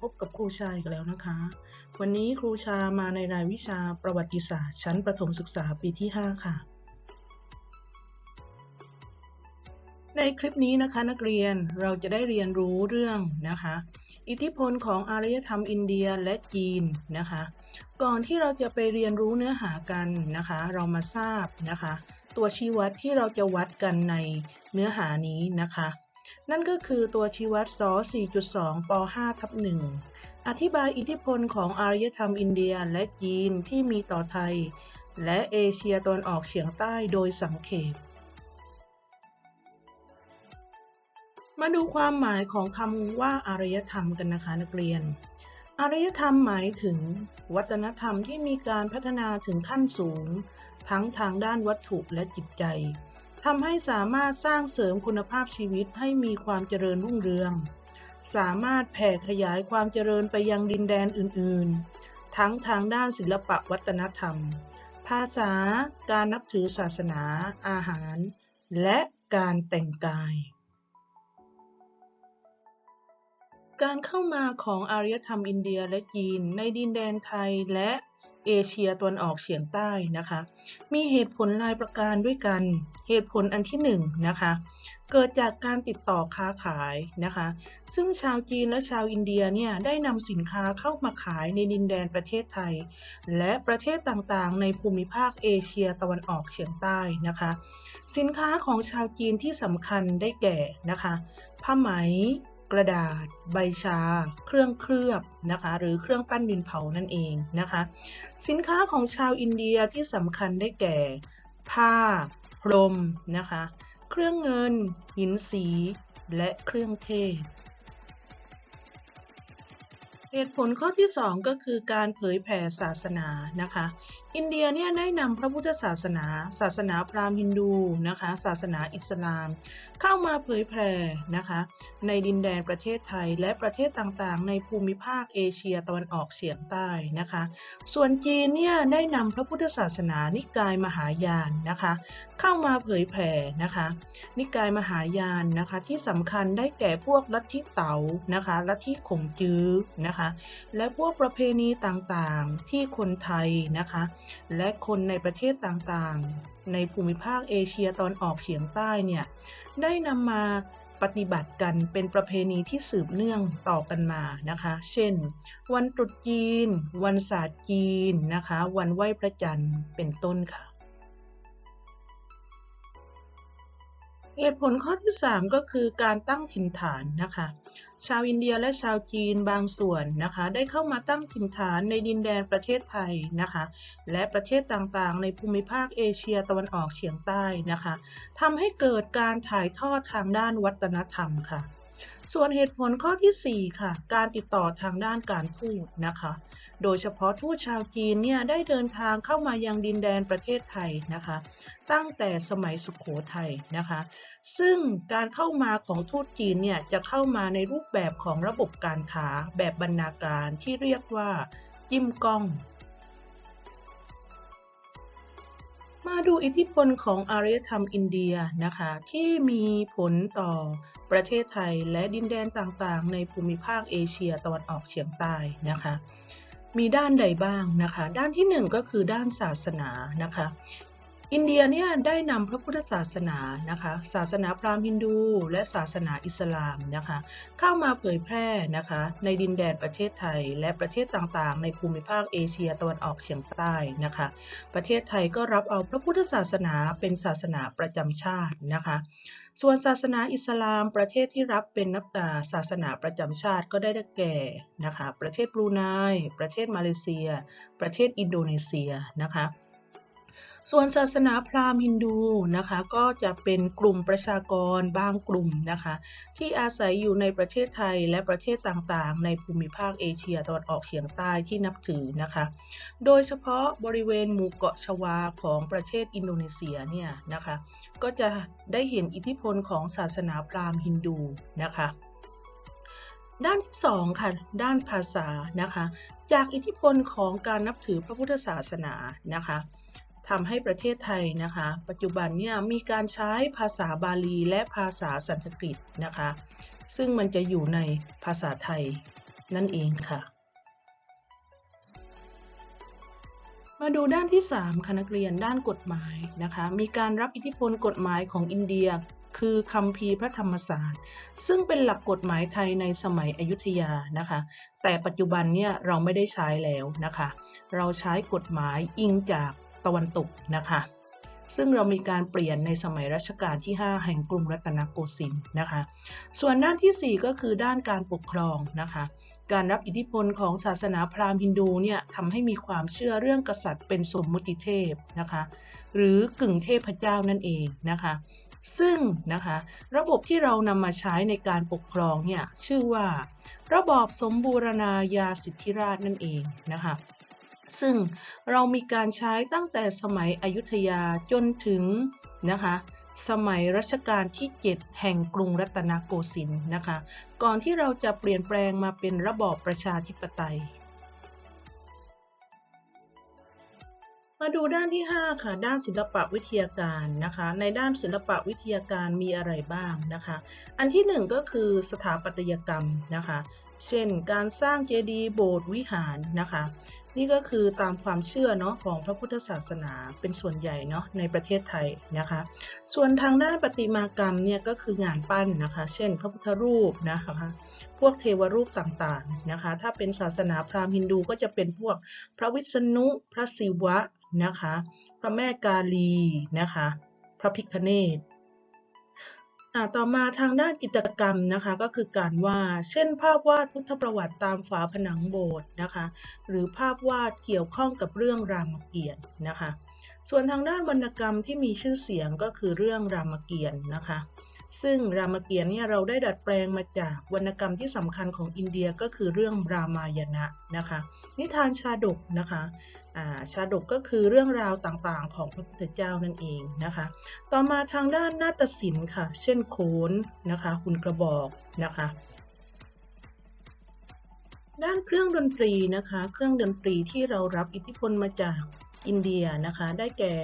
พบกับครูชาอีกแล้วนะคะ วันนี้ครูชามาในรายวิชาประวัติศาสตร์ ชั้นประถมศึกษาปีที่ 5 ค่ะ ในคลิปนี้นะคะนักเรียนเราจะได้เรียนรู้เรื่องนะคะ อิทธิพลของอารยธรรมอินเดียและจีนนะคะ ก่อนที่เราจะไปเรียนรู้เนื้อหากันนะคะ เรามาทราบนะคะ ตัวชี้วัดที่เราจะวัดกันในเนื้อหานี้นะคะ นั่นก็คือตัวชี้วัดส4.2 ป 5 ทับ 1 อธิบายอิทธิพลของอารยธรรมอินเดียและจีนที่มีต่อไทย และเอเชียตะวันออกเฉียงใต้โดยสังเขป มาดูความหมายของคำว่าอารยธรรมกันนะคะนักเรียน อารยธรรมหมายถึง วัฒนธรรมที่มีการพัฒนาถึงขั้นสูง ทั้งทางด้านวัตถุและจิตใจ ทำให้สามารถสร้างเสริมคุณภาพชีวิตให้มีความเจริญรุ่งเรือง สามารถแผ่ขยายความเจริญไปยังดินแดนอื่น ๆ ทั้งทางด้านศิลปะวัฒนธรรม ภาษา การนับถือศาสนา อาหาร และการแต่งกาย การเข้ามาของอารยธรรมอินเดียและจีนในดินแดนไทยและ เอเชียตะวันออกเฉียงใต้นะคะ มีเหตุผลหลายประการด้วยกัน เหตุผลอันที่หนึ่งนะคะ เกิดจากการติดต่อค้าขายนะคะ ซึ่งชาวจีนและชาวอินเดียเนี่ยได้นำสินค้าเข้ามาขายในดินแดนประเทศไทย และประเทศต่างๆ ในภูมิภาคเอเชียตะวันออกเฉียงใต้นะคะ สินค้าของชาวจีนที่สำคัญได้แก่นะคะ ผ้าไหม กระดาษ ใบชา เครื่องเคลือบนะคะ หรือเครื่องปั้นดินเผานั่นเองนะคะ สินค้าของชาวอินเดียที่สำคัญได้แก่ ผ้า พรมนะคะ เครื่องเงิน หินสี และเครื่องเทศ เหตุผลข้อที่ 2 ก็คือการเผยแผ่ศาสนานะคะ อินเดียเนี่ยได้นำพระพุทธศาสนา ศาสนาพราหมณ์ฮินดูนะคะ ศาสนาอิสลาม เข้ามาเผยแผ่นะคะ ในดินแดนประเทศไทยและประเทศต่างๆ ในภูมิภาคเอเชียตะวันออกเฉียงใต้นะคะ ส่วนจีนเนี่ยได้นำพระพุทธศาสนานิกายมหายานนะคะ เข้ามาเผยแผ่นะคะ นิกายมหายานนะคะที่สำคัญได้แก่พวกลัทธิเต๋านะคะ ลัทธิขงจื้อนะคะและพวกประเพณีต่างๆที่คนไทยนะคะ และคนในประเทศต่างๆ ในภูมิภาคเอเชียตอนออกเฉียงใต้เนี่ยได้นำมาปฏิบัติกันเป็นประเพณีที่สืบเนื่องต่อกันมานะคะ เช่น วันตรุษจีน วันศาสตร์จีนนะคะ วันไหว้พระจันทร์เป็นต้นค่ะ เหตุผลข้อที่ 3 ก็คือการตั้งถิ่นฐานนะคะ ชาวอินเดียและชาวจีนบางส่วนนะคะ ได้เข้ามาตั้งถิ่นฐานในดินแดนประเทศไทยนะคะ และประเทศต่างๆ ในภูมิภาคเอเชียตะวันออกเฉียงใต้นะคะทำให้เกิดการถ่ายทอดทางด้านวัฒนธรรมค่ะ ส่วนเหตุผลข้อที่ 4 ค่ะ การติดต่อทางด้านการทูตนะคะ โดยเฉพาะทูตชาวจีนเนี่ยได้เดินทางเข้ามายังดินแดนประเทศไทยนะคะ ตั้งแต่สมัยสุขโขทัยนะคะ ซึ่งการเข้ามาของทูตจีนเนี่ยจะเข้ามาในรูปแบบของระบบการค้าแบบบรรณาการที่เรียกว่าจิ้มก้อง มาดูอิทธิพลของอารยธรรมอินเดียนะคะ ที่มีผลต่อประเทศไทยและดินแดนต่างๆ ในภูมิภาคเอเชียตะวันออกเฉียงใต้นะคะมีด้านใดบ้างนะคะ ด้านที่ 1 ก็คือด้านศาสนานะคะ อินเดียเนี่ยได้นำพระพุทธศาสนานะคะศาสนาพราหมณ์ฮินดู และศาสนาอิสลามนะคะเข้ามาเผยแพร่นะคะในดินแดนประเทศไทย และประเทศต่างๆ ในภูมิภาคเอเชียตะวันออกเฉียงใต้นะคะประเทศไทยก็รับเอาพระพุทธศาสนาเป็นศาสนาประจำชาตินะคะส่วนศาสนาอิสลามประเทศที่รับเป็นนับตาศาสนาประจำชาติก็ได้แก่นะคะประเทศบรูไนประเทศมาเลเซีย ประเทศอินโดนีเซียนะคะ ส่วนศาสนาพราหมณ์ฮินดูนะคะก็จะเป็นกลุ่มประชากรบางกลุ่มนะคะที่อาศัยอยู่ในประเทศไทยและประเทศต่างๆ ในภูมิภาคเอเชียตะวันออกเฉียงใต้ที่นับถือนะคะโดยเฉพาะบริเวณหมู่เกาะชวาของประเทศอินโดนีเซียเนี่ยนะคะก็จะได้เห็นอิทธิพลของศาสนาพราหมณ์ฮินดูนะคะด้านที่2ค่ะ ด้านภาษานะคะ จากอิทธิพลของการนับถือพระพุทธศาสนานะคะ ทำให้ประเทศไทยนะคะ ปัจจุบันเนี่ยมีการใช้ภาษาบาลีและภาษาสันสกฤตนะคะ ซึ่งมันจะอยู่ในภาษาไทยนั่นเองค่ะ มาดูด้านที่3ค่ะนักเรียนด้านกฎหมายนะคะ มีการรับอิทธิพลกฎหมายของอินเดียคือคำพีพระธรรมศาสตร์ ซึ่งเป็นหลักกฎหมายไทยในสมัยอยุธยานะคะ แต่ปัจจุบันเนี่ยเราไม่ได้ใช้แล้วนะคะ เราใช้กฎหมายอิงจาก ตะวันตกนะคะ ซึ่งเรามีการเปลี่ยนในสมัยรัชกาลที่ 5 แห่งกรุงรัตนโกสินทร์นะคะ ส่วนด้านที่ 4 ก็คือด้านการปกครองนะคะ การรับอิทธิพลของศาสนาพราหมณ์ฮินดูเนี่ยทำให้มีความเชื่อเรื่องกษัตริย์เป็นสมมุติเทพนะคะ หรือกึ่งเทพเจ้านั่นเองนะคะซึ่งนะคะระบบที่เรานำมาใช้ในการปกครองเนี่ยชื่อว่า ระบอบสมบูรณาญาสิทธิราชนั่นเองนะคะ ซึ่งเรามีการใช้ตั้งแต่สมัยอยุธยาจนถึงนะคะสมัยรัชกาลที่ 7 แห่งกรุงรัตนโกสินทร์นะคะ ก่อนที่เราจะเปลี่ยนแปลงมาเป็นระบอบประชาธิปไตย มาดูด้านที่ 5 ค่ะ ด้านศิลปวิทยาการนะคะ ในด้านศิลปวิทยาการมีอะไรบ้างนะคะ อันที่ 1 ก็คือสถาปัตยกรรมนะคะ เช่น การสร้างเจดีย์โบสถ์วิหารนะคะ นี่ก็คือตามความเชื่อเนาะของพระพุทธศาสนาเป็นส่วนใหญ่เนาะในประเทศไทยนะคะ ส่วนทางด้านปฏิมากรรมเนี่ยก็คืองานปั้นนะคะ เช่น พระพุทธรูปนะคะพวกเทวรูปต่างๆนะคะ ถ้าเป็นศาสนาพราหมณ์ฮินดูก็จะเป็นพวกพระวิษณุ พระศิวะนะคะ พระแม่กาลีนะคะ พระพิฆเนศ ต่อมาทางด้านจิตรกรรมนะคะก็คือการวาดเช่น ภาพวาดพุทธประวัติตามฝาผนังโบสถ์นะคะหรือภาพวาดเกี่ยวข้องกับเรื่องรามเกียรตินะคะ ส่วนทางด้านวรรณกรรมที่มีชื่อเสียงก็คือเรื่องรามเกียรตินะคะ ซึ่งรามเกียรติ์เนี่ยเราได้ดัดแปลงมาจากวรรณกรรมที่สำคัญของอินเดียก็คือเรื่องรามายณะนะคะ นิทานชาดกนะคะชาดกก็คือเรื่องราวต่างๆ ของพระพุทธเจ้านั่นเองนะคะ ต่อมาทางด้านนาฏศิลป์ค่ะ เช่นโขนนะคะหุ่นกระบอกนะคะด้านเครื่องดนตรีนะคะ เครื่องดนตรีที่เรารับอิทธิพลมาจากอินเดียนะคะ ได้แก่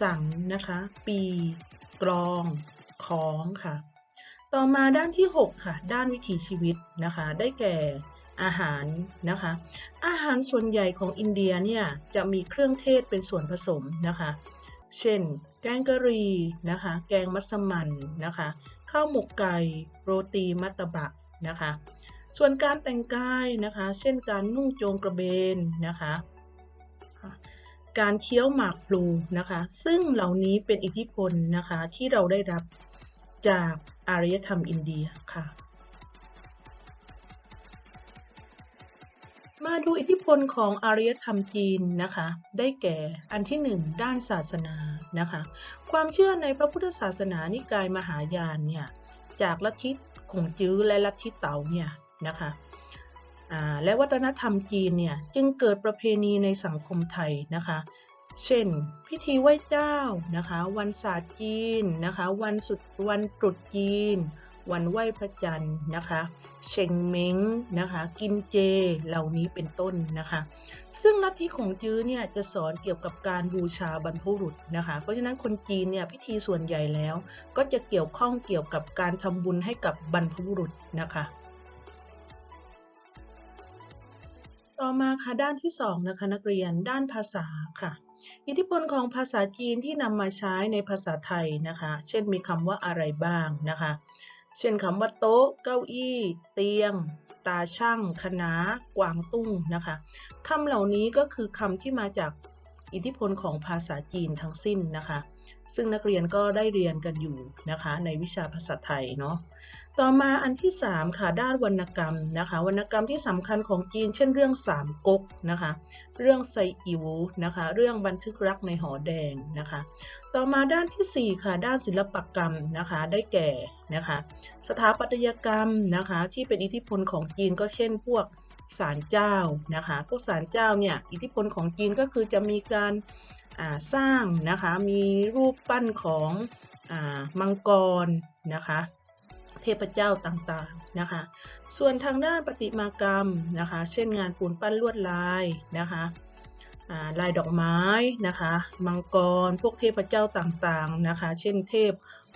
สังนะคะ ปีกรอง ของค่ะ ต่อมาด้านที่ 6 ค่ะ ด้านวิถีชีวิตนะคะ ได้แก่อาหารนะคะ อาหารส่วนใหญ่ของอินเดียเนี่ยจะมีเครื่องเทศเป็นส่วนผสมนะคะ เช่น แกงกะหรี่นะคะ แกงมัสมั่นนะคะ ข้าวหมกไก่ โรตีมัตตบะนะคะ ส่วนการแต่งกายนะคะ เช่นการนุ่งโจงกระเบนนะคะ การเคี้ยวหมากพลูนะคะ ซึ่งเหล่านี้เป็นอิทธิพลนะคะที่เราได้รับ จากอารยธรรมอินเดียค่ะ มาดูอิทธิพลของอารยธรรมจีนนะคะ ได้แก่อันที่หนึ่งด้านศาสนานะคะ ความเชื่อในพระพุทธศาสนานิกายมหายานเนี่ยจากลัทธิขงจื้อและลัทธิเต๋าเนี่ยนะคะและวัฒนธรรมจีนเนี่ยจึงเกิดประเพณีในสังคมไทยนะคะ เช่น พิธีไหว้เจ้านะคะ วันศาสตร์จีนนะคะ วันสุดวันตรุษจีน วันไหว้พระจันทร์นะคะเชงเม้งนะคะ กินเจเหล่านี้เป็นต้นนะคะ ซึ่งลัทธิของจื้อเนี่ยจะสอนเกี่ยวกับการบูชาบรรพบุรุษนะคะ เพราะฉะนั้นคนจีนเนี่ยพิธีส่วนใหญ่แล้ว ก็จะเกี่ยวข้องเกี่ยวกับการทำบุญให้กับบรรพบุรุษนะคะต่อมาค่ะด้านที่2นะคะนักเรียนด้านภาษาค่ะ อิทธิพลของภาษาจีนที่นำมาใช้ในภาษาไทยนะคะ เช่นมีคำว่าอะไรบ้างนะคะ เช่นคำว่าโต๊ะ เก้าอี้ เตียง ตาช่างคณะกวางตุ้งนะคะคำเหล่านี้ก็คือคำที่มาจากอิทธิพลของภาษาจีนทั้งสิ้นนะคะ ซึ่งนักเรียนก็ได้เรียนกันอยู่นะคะในวิชาภาษาไทยเนาะ ต่อมาอันที่ 3 ค่ะด้านวรรณกรรมนะคะวรรณกรรมที่สำคัญของจีน เช่นเรื่องสามก๊กนะคะเรื่องไซอิวนะคะเรื่องบันทึกรักในหอแดงนะคะต่อมาด้านที่ 4 ค่ะด้านศิลปกรรมนะคะได้แก่นะคะสถาปัตยกรรมนะคะที่เป็นอิทธิพลของจีนก็เช่นพวกศาลเจ้านะคะพวกศาลเจ้าเนี่ยอิทธิพลของจีนก็คือจะมีการสร้างนะคะมีรูปปั้นของอมังกรนะคะ เทพเจ้าต่างๆนะคะ ส่วนทางด้านปฏิมากรรมนะคะ เช่นงานปูนปั้นลวดลายนะคะลายดอกไม้นะคะมังกรพวกเทพเจ้าต่างๆนะคะ เช่นเทพ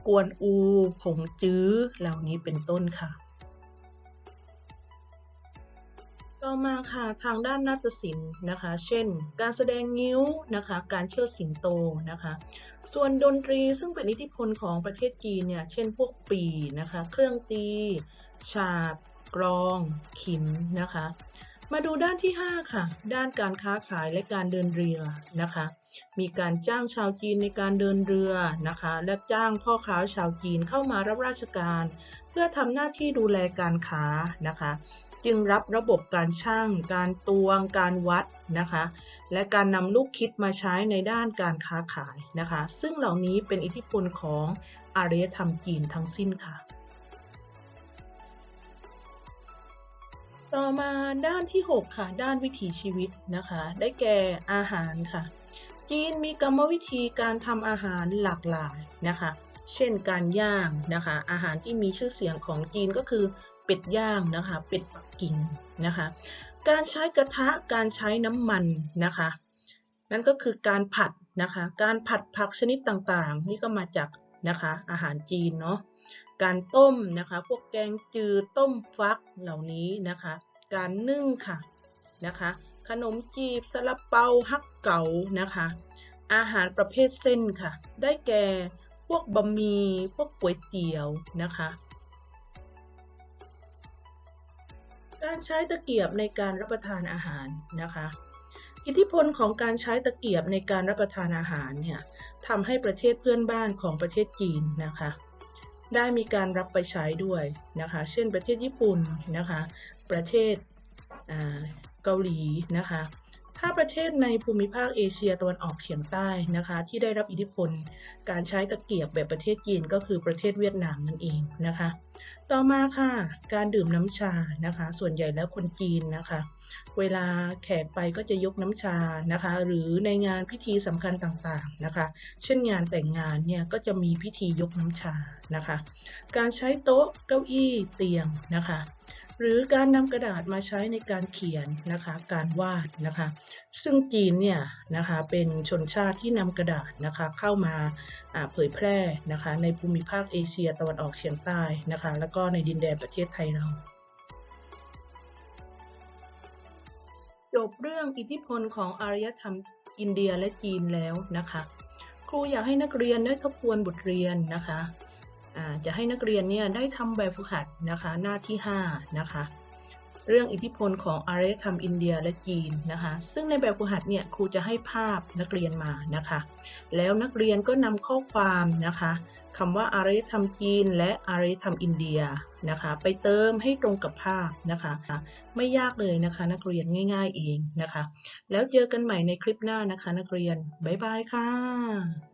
กวนอูผงจื้อเหล่านี้เป็นต้นค่ะ ต่อมาค่ะทางด้านนาฏศิลป์นะคะ เช่น การแสดงงิ้วนะคะ การเชิดสิงโตนะคะ ส่วนดนตรีซึ่งเป็นอิทธิพลของประเทศจีนเนี่ย เช่นพวก ปีนะคะ เครื่องตี ฉาบ กรอง ขิมนะคะ มาดูด้านที่ 5 ค่ะ ด้านการค้าขายและการเดินเรือนะคะ มีการจ้างชาวจีนในการเดินเรือนะคะ และจ้างพ่อค้าชาวจีนเข้ามารับราชการ เพื่อทำหน้าที่ดูแลการค้านะคะ จึงรับระบบการช่าง การตวง การวัดนะคะ และการนำลูกคิดมาใช้ในด้านการค้าขายนะคะ ซึ่งเหล่านี้เป็นอิทธิพลของอารยธรรมจีนทั้งสิ้นค่ะ ต่อมาด้านที่ 6 ค่ะ ด้านวิถีชีวิตนะคะ ได้แก่อาหารค่ะ จีนมีกรรมวิธีการทำอาหารหลากหลายนะคะ เช่นการย่างนะคะ อาหารที่มีชื่อเสียงของจีนก็คือเป็ดย่างนะคะ เป็ดปักกิ่งนะคะ การใช้กระทะ การใช้น้ำมันนะคะ นั่นก็คือการผัดนะคะ การผัดผักชนิดต่างๆ นี่ก็มาจากนะคะอาหารจีนเนาะ การต้มนะคะ พวกแกงจืดต้มฟักเหล่านี้นะคะ การนึ่งค่ะนะคะ ขนมจีบซาลาเปาฮักเก๋านะคะ อาหารประเภทเส้นค่ะ ได้แก่พวกบะหมี่พวกก๋วยเตี๋ยวนะคะการใช้ตะเกียบในการรับประทานอาหารนะคะ อิทธิพลของการใช้ตะเกียบในการรับประทานอาหารเนี่ยทำให้ประเทศเพื่อนบ้านของประเทศจีนนะคะ ได้มีการรับไปใช้ด้วยนะคะ เช่นประเทศญี่ปุ่นนะคะ ประเทศเกาหลีนะคะ ถ้าประเทศในภูมิภาคเอเชียตะวันออกเฉียงใต้นะคะ ที่ได้รับอิทธิพล การใช้ตะเกียบแบบประเทศจีนก็คือประเทศเวียดนามนั่นเองนะคะ ต่อมาค่ะ การดื่มน้ำชานะคะ ส่วนใหญ่แล้วคนจีนนะคะ เวลาแขกไปก็จะยกน้ำชานะคะ หรือในงานพิธีสำคัญต่างๆนะคะ เช่นงานแต่งงานเนี่ยก็จะมีพิธียกน้ำชานะคะ การใช้โต๊ะเก้าอี้เตียงนะคะ หรือการนำกระดาษมาใช้ในการเขียนนะคะ การวาดนะคะ ซึ่งจีนเนี่ยนะคะเป็นชนชาติที่นำกระดาษนะคะเข้ามาเผยแพร่นะคะในภูมิภาคเอเชียตะวันออกเฉียงใต้นะคะ แล้วก็ในดินแดนประเทศไทยเราจบเรื่องอิทธิพลของอารยธรรมอินเดียและจีนแล้วนะคะ ครูอยากให้นักเรียนได้ทบทวนบทเรียนนะคะ จะให้นักเรียนเนี่ยได้ทำแบบฝึกหัดนะคะหน้าที่ 5 นะคะ เรื่องอิทธิพลของอารยธรรมอินเดียและจีนนะคะ ซึ่งในแบบฝึกหัดเนี่ยครูจะให้ภาพนักเรียนมานะคะ แล้วนักเรียนก็นำข้อความนะคะคำว่าอารยธรรมจีน และอารยธรรมอินเดียนะคะ ไปเติมให้ตรงกับภาพนะคะ ไม่ยากเลยนะคะ นักเรียนง่าย ๆเองนะคะ แล้วเจอกันใหม่ในคลิปหน้านะคะ นักเรียนบ๊ายบายค่ะ